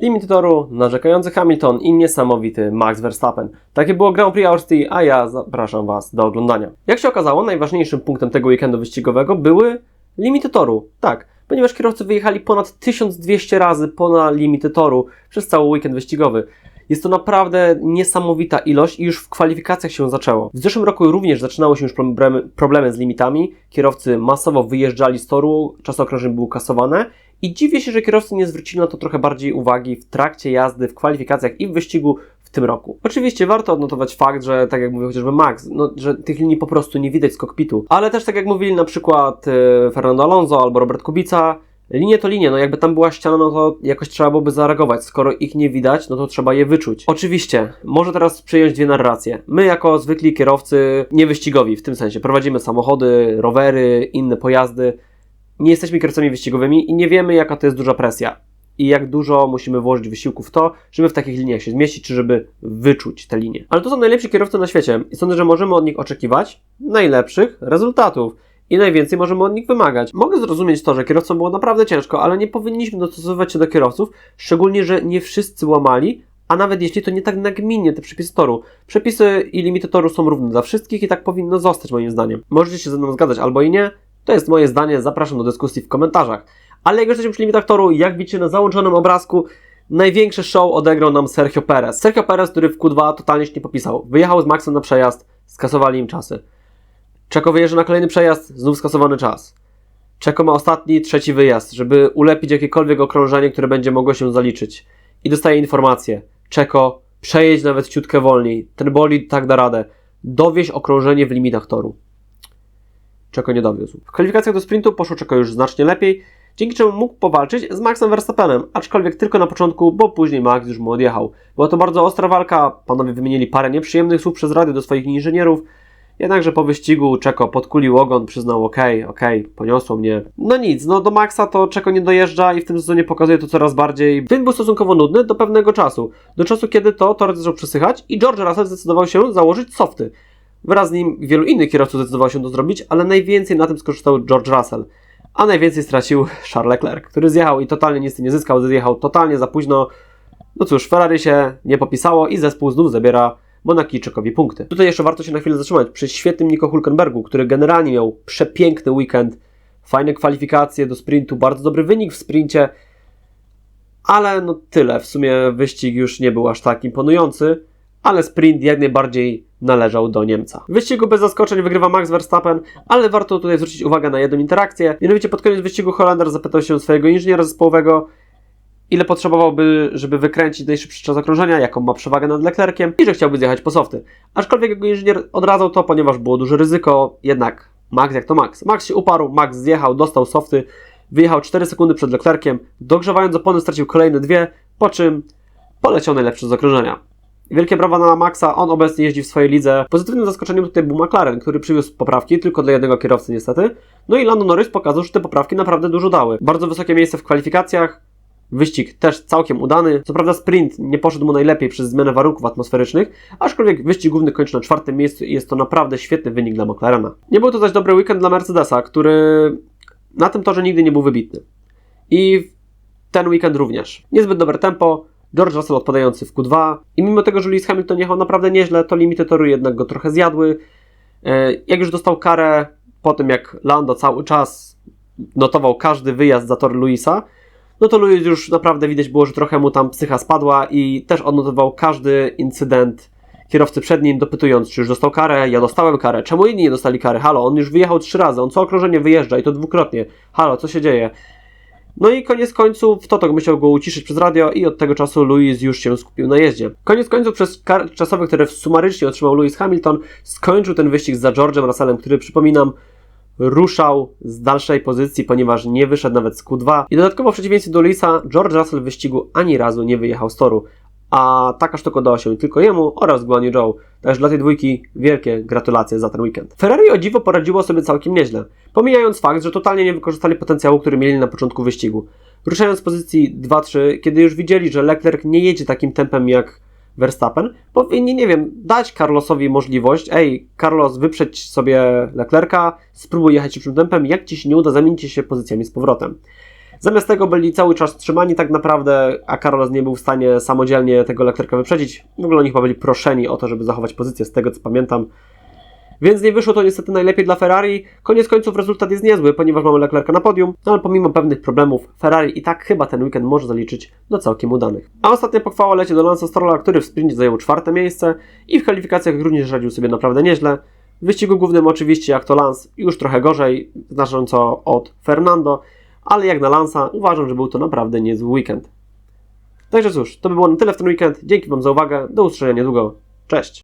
Limity toru, narzekający Hamilton i niesamowity Max Verstappen. Takie było Grand Prix Austrii, a ja zapraszam Was do oglądania. Jak się okazało, najważniejszym punktem tego weekendu wyścigowego były limity toru. Tak, ponieważ kierowcy wyjechali ponad 1200 razy ponad limity toru przez cały weekend wyścigowy. Jest to naprawdę niesamowita ilość i już w kwalifikacjach się zaczęło. W zeszłym roku również zaczynały się już problemy, problemy z limitami. Kierowcy masowo wyjeżdżali z toru, czas okrążeń były kasowane i dziwię się, że kierowcy nie zwrócili na to trochę bardziej uwagi w trakcie jazdy, w kwalifikacjach i w wyścigu w tym roku. Oczywiście warto odnotować fakt, że tak jak mówił chociażby Max, no, że tych linii po prostu nie widać z kokpitu, ale też tak jak mówili na przykład e, Fernando Alonso albo Robert Kubica, Linie to linie, no jakby tam była ściana, no to jakoś trzeba byłoby zareagować. Skoro ich nie widać, no to trzeba je wyczuć. Oczywiście, może teraz przyjąć dwie narracje. My jako zwykli kierowcy, niewyścigowi w tym sensie, prowadzimy samochody, rowery, inne pojazdy, nie jesteśmy kierowcami wyścigowymi i nie wiemy jaka to jest duża presja. I jak dużo musimy włożyć wysiłku w to, żeby w takich liniach się zmieścić, czy żeby wyczuć te linie. Ale to są najlepsi kierowcy na świecie i sądzę, że możemy od nich oczekiwać najlepszych rezultatów i najwięcej możemy od nich wymagać. Mogę zrozumieć to, że kierowcom było naprawdę ciężko, ale nie powinniśmy dostosowywać się do kierowców, szczególnie, że nie wszyscy łamali, a nawet jeśli to nie tak nagminnie te przepisy toru. Przepisy i limity toru są równe dla wszystkich i tak powinno zostać moim zdaniem. Możecie się ze mną zgadzać albo i nie, to jest moje zdanie, zapraszam do dyskusji w komentarzach. Ale jak jesteśmy przy limitach toru, jak widzicie na załączonym obrazku, największy show odegrał nam Sergio Perez. Sergio Perez, który w Q2 totalnie się nie popisał. Wyjechał z Maxem na przejazd, skasowali im czasy. Czeko wyjeżdża na kolejny przejazd, znów skasowany czas. Czeko ma ostatni, trzeci wyjazd, żeby ulepić jakiekolwiek okrążenie, które będzie mogło się zaliczyć. I dostaje informację. Czeko, przejedź nawet ciutkę wolniej. Ten bolid tak da radę. Dowieź okrążenie w limitach toru. Czeko nie dowiózł. W kwalifikacjach do sprintu poszło Czeko już znacznie lepiej, dzięki czemu mógł powalczyć z Maxem Verstappenem, aczkolwiek tylko na początku, bo później Max już mu odjechał. Była to bardzo ostra walka, panowie wymienili parę nieprzyjemnych słów przez radio do swoich inżynierów, Jednakże po wyścigu Czeko podkulił ogon, przyznał okej, okay, poniosło mnie. No nic, no do Maxa to Czeko nie dojeżdża i w tym sezonie pokazuje to coraz bardziej. Film był stosunkowo nudny do pewnego czasu. Do czasu, kiedy to tor zaczął przesychać i George Russell zdecydował się założyć softy. Wraz z nim wielu innych kierowców zdecydowało się to zrobić, ale najwięcej na tym skorzystał George Russell. A najwięcej stracił Charles Leclerc, który zjechał i totalnie nic nie zyskał, zjechał totalnie za późno. No cóż, Ferrari się nie popisało i zespół znów zabiera Monakijczykowi punkty. Tutaj jeszcze warto się na chwilę zatrzymać przy świetnym Nico Hulkenbergu, który generalnie miał przepiękny weekend, fajne kwalifikacje do sprintu, bardzo dobry wynik w sprincie, ale no tyle. W sumie wyścig już nie był aż tak imponujący, ale sprint jak najbardziej należał do Niemca. W wyścigu bez zaskoczeń wygrywa Max Verstappen, ale warto tutaj zwrócić uwagę na jedną interakcję. Mianowicie pod koniec wyścigu Holender zapytał się swojego inżyniera zespołowego, ile potrzebowałby, żeby wykręcić najszybszy czas okrążenia, jaką ma przewagę nad Leclerciem i że chciałby zjechać po softy. Aczkolwiek jego inżynier odradzał to, ponieważ było duże ryzyko, jednak Max jak to Max. Max się uparł, Max zjechał, dostał softy, wyjechał 4 sekundy przed Leclerciem, dogrzewając opony stracił kolejne dwie, po czym poleciał najlepszy z okrążenia. Wielkie brawa na Maxa, on obecnie jeździ w swojej lidze. Pozytywnym zaskoczeniem tutaj był McLaren, który przywiózł poprawki tylko dla jednego kierowcy niestety. No i Lando Norris pokazał, że te poprawki naprawdę dużo dały. Bardzo wysokie miejsce w kwalifikacjach, Wyścig też całkiem udany. Co prawda sprint nie poszedł mu najlepiej przez zmianę warunków atmosferycznych, aczkolwiek wyścig główny kończy na czwartym miejscu i jest to naprawdę świetny wynik dla McLarena. Nie był to zaś dobry weekend dla Mercedesa, który na tym torze nigdy nie był wybitny. I ten weekend również. Niezbyt dobre tempo, George Russell odpadający w Q2 i mimo tego, że Lewis Hamilton jechał naprawdę nieźle, to limity toru jednak go trochę zjadły. E, jak już dostał karę po tym, jak Lando cały czas notował każdy wyjazd za tor Luisa, no to Lewis już naprawdę widać było, że trochę mu tam psycha spadła i też odnotował każdy incydent kierowcy przed nim, dopytując, czy już dostał karę, ja dostałem karę, czemu inni nie dostali kary, halo, on już wyjechał trzy razy, on co okrążenie wyjeżdża i to dwukrotnie, halo, co się dzieje? No i koniec końców Toto musiał go uciszyć przez radio i od tego czasu Louis już się skupił na jeździe. Koniec końców przez kar czasowe, które sumarycznie otrzymał Lewis Hamilton, skończył ten wyścig za George'em Russellem, który przypominam ruszał z dalszej pozycji, ponieważ nie wyszedł nawet z Q2 i dodatkowo w przeciwieństwie do Lisa, George Russell w wyścigu ani razu nie wyjechał z toru, a taka sztuka udała się tylko jemu oraz Guanyu Zhou. Także dla tej dwójki wielkie gratulacje za ten weekend. Ferrari o dziwo poradziło sobie całkiem nieźle, pomijając fakt, że totalnie nie wykorzystali potencjału, który mieli na początku wyścigu. Ruszając z pozycji 2-3, kiedy już widzieli, że Leclerc nie jedzie takim tempem jak Verstappen, powinni, nie wiem, dać Carlosowi możliwość, ej, Carlos, wyprzeć sobie Leclerca, spróbuj jechać szybszym tempem, jak Ci się nie uda, zamieńcie się pozycjami z powrotem. Zamiast tego byli cały czas trzymani tak naprawdę, a Carlos nie był w stanie samodzielnie tego Leclerca wyprzedzić. W ogóle oni chyba byli proszeni o to, żeby zachować pozycję, z tego co pamiętam. Więc nie wyszło to niestety najlepiej dla Ferrari. Koniec końców rezultat jest niezły, ponieważ mamy Leclerca na podium, no ale pomimo pewnych problemów, Ferrari i tak chyba ten weekend może zaliczyć do całkiem udanych. A ostatnia pochwała leci do Lance'a Strolla, który w sprincie zajął czwarte miejsce i w kwalifikacjach również radził sobie naprawdę nieźle. W wyścigu głównym oczywiście jak to Lance już trochę gorzej, znacząco od Fernando, ale jak na Lansa uważam, że był to naprawdę niezły weekend. Także cóż, to by było na tyle w ten weekend. Dzięki Wam za uwagę. Do usłyszenia niedługo. Cześć!